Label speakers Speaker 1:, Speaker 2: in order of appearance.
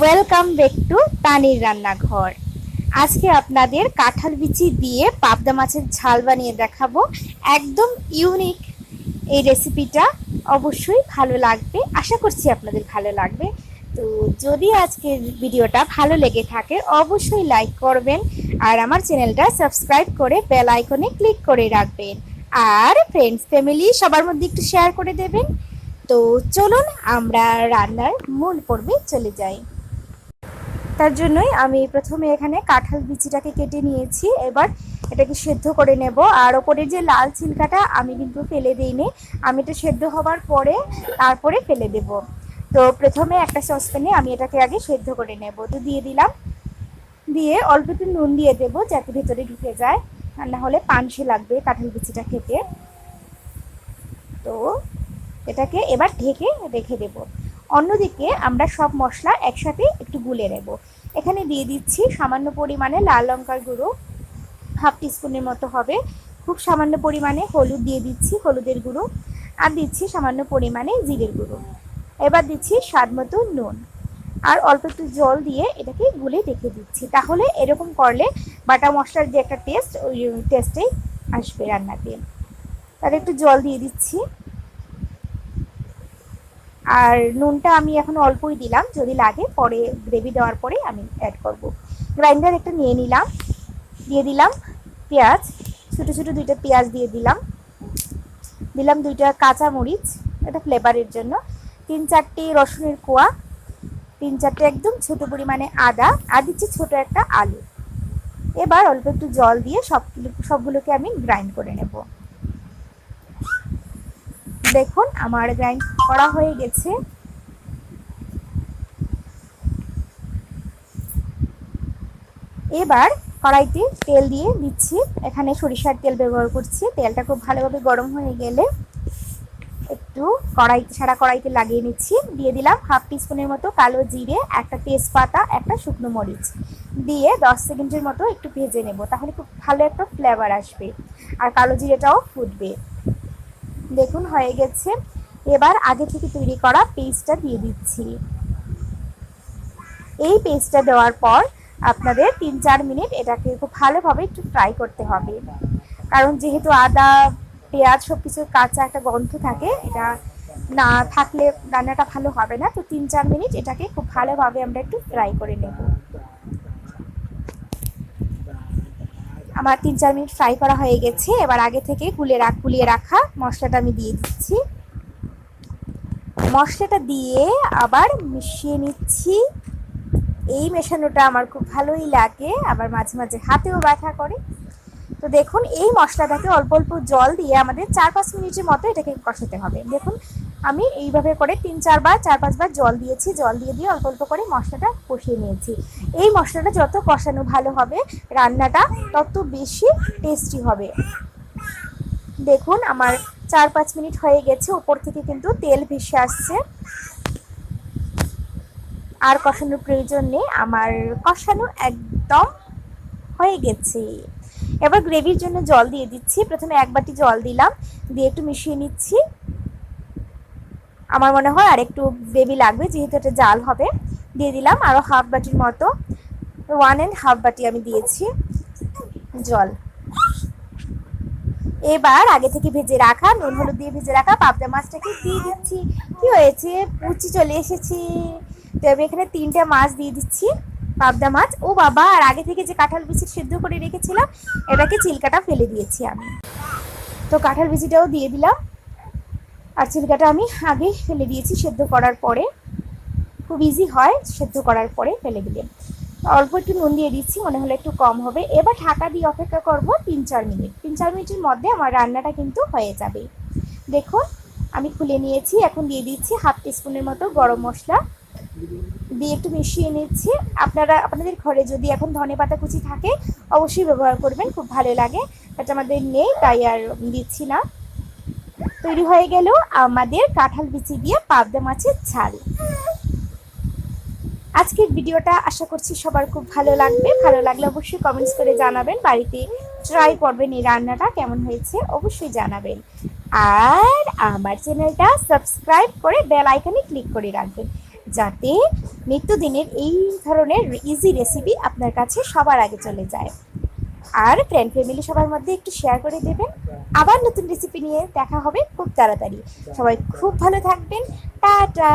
Speaker 1: Welcome back to তানির রান্নাঘর আজকে আপনাদের কাঁঠাল বিচি দিয়ে পাবদা মাছের ঝাল বানিয়ে দেখাবো। একদম ইউনিক এই রেসিপিটা অবশ্যই ভালো লাগবে। আশা করছি আপনাদের ভালো লাগবে। তো যদি আজকের ভিডিওটা ভালো লেগে থাকে, অবশ্যই লাইক করবেন আর আমার চ্যানেলটা সাবস্ক্রাইব করে বেল আইকনে ক্লিক করে রাখবেন। আর ফ্রেন্ডস ফ্যামিলি সবার মধ্যে একটু শেয়ার করে দেবেন। তো চলুন আমরা রান্নার মূল পর্বে চলে যাই। তার জন্যই আমি প্রথমে এখানে কাঁঠাল বিচিটাকে কেটে নিয়েছি। এবার এটাকে সেদ্ধ করে নেব। আর ওপরের যে লাল ছিলকাটা, আমি কিন্তু ফেলে দিইনি। আমি এটা সেদ্ধ হবার পরে তারপরে ফেলে দেব। তো প্রথমে একটা সসপ্যানে আমি এটাকে আগে সেদ্ধ করে নেব। তো দিয়ে দিলাম। দিয়ে অল্প একটু নুন দিয়ে দেবো যাতে ভেতরে ঢুকে যায়। আর না হলে পানসে লাগবে কাঁঠাল বিচিটা খেতে। তো এটাকে এবার ঢেকে রেখে দেব। অন্যদিকে আমরা সব মশলা একসাথে একটু গুলে নেব। এখানে দিয়ে দিচ্ছি সামান্য পরিমাণে লাল লঙ্কার গুঁড়ো, হাফ টিস্পুনের মতো হবে। খুব সামান্য পরিমাণে হলুদ দিয়ে দিচ্ছি, হলুদের গুঁড়ো। আর দিচ্ছি সামান্য পরিমাণে জিরের গুঁড়ো। এবার দিচ্ছি স্বাদ মতো নুন। আর অল্প একটু জল দিয়ে এটাকে গুলে রেখে দিচ্ছি। তাহলে এরকম করলে বাটা মশলার যে একটা টেস্ট ওই টেস্টেই আসবে রান্নাতে। তাহলে একটু জল দিয়ে দিচ্ছি। আর নুনটা আমি এখন অল্পই দিলাম, যদি লাগে পরে গ্রেভি দেওয়ার পরে আমি অ্যাড করব। গ্রাইন্ডার একটা নিয়ে নিলাম, দিয়ে দিলাম পেঁয়াজ, ছোটো ছোটো দুইটা পেঁয়াজ দিয়ে দিলাম। দিলাম দুইটা কাঁচা মরিচ এটা ফ্লেভারের জন্য। তিন চারটে রসুনের কোয়া, তিন চারটে একদম ছোট পরিমাণে আদা, আর দিচ্ছি ছোটো একটা আলু। এবার অল্প একটু জল দিয়ে সব সবগুলোকে আমি গ্রাইন্ড করে নেব। দেখুন, আমার গ্রাইন্ড করা হয়ে গেছে। এবার কড়াইতে তেল দিয়ে দিচ্ছি। এখানে সরিষার তেল ব্যবহার করছি। তেলটা খুব ভালোভাবে গরম হয়ে গেলে একটু কড়াই, সারা কড়াইতে লাগিয়ে নিচ্ছি। দিয়ে দিলাম হাফ টিস্পুনের মতো কালো জিরে, একটা তেজপাতা, একটা শুকনো মরিচ। দিয়ে দশ সেকেন্ডের মতো একটু ভেজে নেব, তাহলে খুব ভালো একটা ফ্লেভার আসবে। আর কালো জিরেটাও ফুটবে। দেখুন, হয়ে গেছে। এবার আগে থেকে তৈরি করা পেস্টটা দিয়ে দিচ্ছি। এই পেস্টটা দেওয়ার পর আপনাদের তিন চার মিনিট এটাকে খুব ভালোভাবে একটু ফ্রাই করতে হবে। কারণ যেহেতু আদা, পেঁয়াজ সব কিছু কাঁচা একটা গন্ধ থাকে, এটা না থাকলে রান্নাটা ভালো হবে না। তো তিন চার মিনিট এটাকে খুব ভালোভাবে আমরা একটু ফ্রাই করে নেব। আমার তিন চার মিনিট ফ্রাই করা হয়ে গেছে, এবার আগে থেকে গুলে রাখ গুলিয়ে রাখা মশলাটা আমি দিয়ে দিচ্ছি। মশলাটা দিয়ে আবার মিশিয়ে নিচ্ছি। এই মেশানোটা আমার খুব ভালোই লাগে, আবার মাঝে মাঝে হাতেও ব্যথা করে। তো দেখুন, এই মশলাটাকে অল্প অল্প জল দিয়ে আমাদের চার পাঁচ মিনিটের মতো এটাকে কষাতে হবে। দেখুন, আমি এইভাবে করে তিন চারবার চার পাঁচবার জল দিয়েছি, জল দিয়ে দিয়ে অল্প অল্প করে মশলাটা কষিয়ে নিয়েছি। এই মশলাটা যত কষানো ভালো হবে, রান্নাটা তত বেশি টেস্টি হবে। দেখুন, আমার চার পাঁচ মিনিট হয়ে গেছে, উপর থেকে কিন্তু তেল ভেসে আসছে। আর কষানোর প্রয়োজন নেই, আমার কষানো একদম হয়ে গেছে। এবার গ্রেভির জন্য জল দিয়ে দিচ্ছি। প্রথমে এক বাটি জল দিলাম, দিয়ে একটু মিশিয়ে নিচ্ছি। আমার মনে হয় আর একটু গ্রেভি লাগবে, যেহেতু এটা জাল হবে। দিয়ে দিলাম আরও হাফ বাটির মতো ওয়ান অ্যান্ড হাফ বাটি আমি দিয়েছি জল। এবার আগে থেকে ভেজে রাখা, নুন, হলুদ দিয়ে ভেজে রাখা পাবদা মাছটাকে দিয়ে দিচ্ছি। কি হয়েছে? পুচি চলে এসেছি। তো আমি এখানে তিনটে মাছ দিয়ে দিচ্ছি। পাবদা মাছ। ও বাবা, আর আগে থেকে যে কাঁঠাল বিচি সেদ্ধ করে রেখেছিলাম, এটাকে চিলকাটা ফেলে দিয়েছি আমি। তো কাঁঠাল বিচিটাও দিয়ে দিলাম। আর চিলকাটা আমি আগে ফেলে দিয়েছি সেদ্ধ করার পরে। খুব ইজি হয় সেদ্ধ করার পরে ফেলে দিলে। অল্প একটু নুন দিয়ে দিচ্ছি, মনে হলো একটু কম হবে। এবার ঢাকা দিয়ে অপেক্ষা করব তিন চার মিনিট। তিন চার মিনিটের মধ্যে আমার রান্নাটা কিন্তু হয়ে যাবে। দেখুন, আমি খুলে নিয়েছি, এখন দিয়ে দিচ্ছি হাফ টিস্পুনের মতো গরম মশলা। দিয়ে একটু মিশিয়ে নিচ্ছি। আপনারা, আপনাদের ঘরে যদি এখন ধনে পাতা কুচি থাকে, অবশ্যই ব্যবহার করবেন, খুব ভালো লাগে। এটা আমাদের নেই, তাই আর দিচ্ছি না। তৈরি হয়ে গেল আমাদের কাঁঠাল বিচি দিয়ে পাবদা মাছের ঝাল। আজকের ভিডিওটা আশা করছি সবার খুব ভালো লাগবে। ভালো লাগলে অবশ্যই কমেন্টস করে জানাবেন। বাড়িতে ট্রাই করবেন এই রান্নাটা, কেমন হয়েছে অবশ্যই জানাবেন। আর আমার চ্যানেলটা সাবস্ক্রাইব করে বেল আইকনে ক্লিক করে রাখবেন। যাতে নিত্যদিনের এই ধরনের ইজি রেসিপি আপনার কাছে সবার আগে চলে যায়। আর ফ্রেন্ড ফ্যামিলি সবার মধ্যে একটু শেয়ার করে দেবেন। আবার নতুন রেসিপি নিয়ে দেখা হবে খুব তাড়াতাড়ি। সবাই খুব ভালো থাকবেন। টাটা!